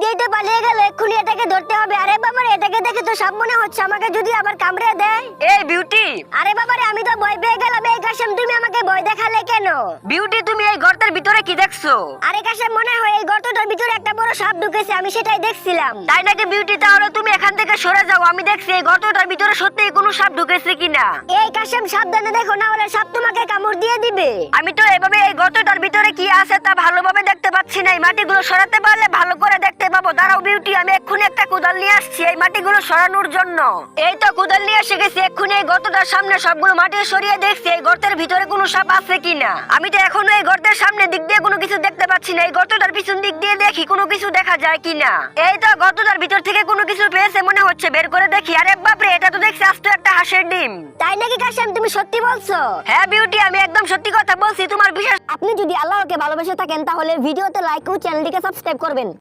দিয়ে তো পালিয়ে গেল এক্ষুনি এটাকে ধরতে হবে। আরে এটাকে দেখে তো সব মনে হচ্ছে আমাকে যদি আবার কামড়ে দেয়। এই বিউটি আরে বাবারে আমি তো ভয় পেয়ে গেলাম। এই কাশেম তুমি আমাকে ভয় দেখালে কেন? বিউটি তুমি এই গর্তের ভিতরে কি দেখছ? আরে কাশেম মনে হয় এই গর্তটার ভিতরে একটা বড় সাপ ঢুকেছে আমি সেটাই দেখছিলাম। তাই নাকি বিউটি তাহলে তুমি এখান থেকে সরে যাও আমি দেখছি এই গর্তটার ভিতরে সত্যি কোনো সাপ ঢুকেছে কিনা। এই কাশেম সাবধানে দেখো না হলে সাপ তোমাকে কামড় দিয়ে দিবে। আমি তো এভাবে এই গর্তটার ভিতরে কি আছে তা ভালোভাবে দেখতে পাচ্ছি না এই মাটিগুলো সরাতে পারলে ভালো করে দাঁড়াও আমি এক্ষুনি একটা কোদাল নিয়ে আসছি এই মাটিগুলো সরানোর জন্য। এই তো কোদাল নিয়ে এসে গেছি এক্ষুনি এই গর্তটার সামনে সবগুলো মাটি সরিয়ে দেখছি এই গর্তের ভিতরে কোনো সাপ আছে কিনা। আমি তো এখনও এই গর্তের সামনে দিক দিয়ে কোনো কিছু দেখতে পাচ্ছি না এই গর্তটার পিছন দিক দিয়ে দেখি কোনো কিছু দেখা যায় কিনা। এই তো গর্তটার ভিতর থেকে কোনো কিছু পেয়েছে মনে হচ্ছে বের করে দেখি আরে বাপরে এটা তো দেখছি আস্ত একটা হাঁসের ডিম। তাই নাকি কাশেম তুমি সত্যি বলছো? হ্যাঁ বিউটি আমি একদম সত্যি কথা বলছি তোমার বিশেষ আপনি যদি আল্লাহকে ভালোবেসে থাকেন তাহলে ভিডিওতে লাইক ও চ্যানেলটিকে সাবস্ক্রাইব করবেন।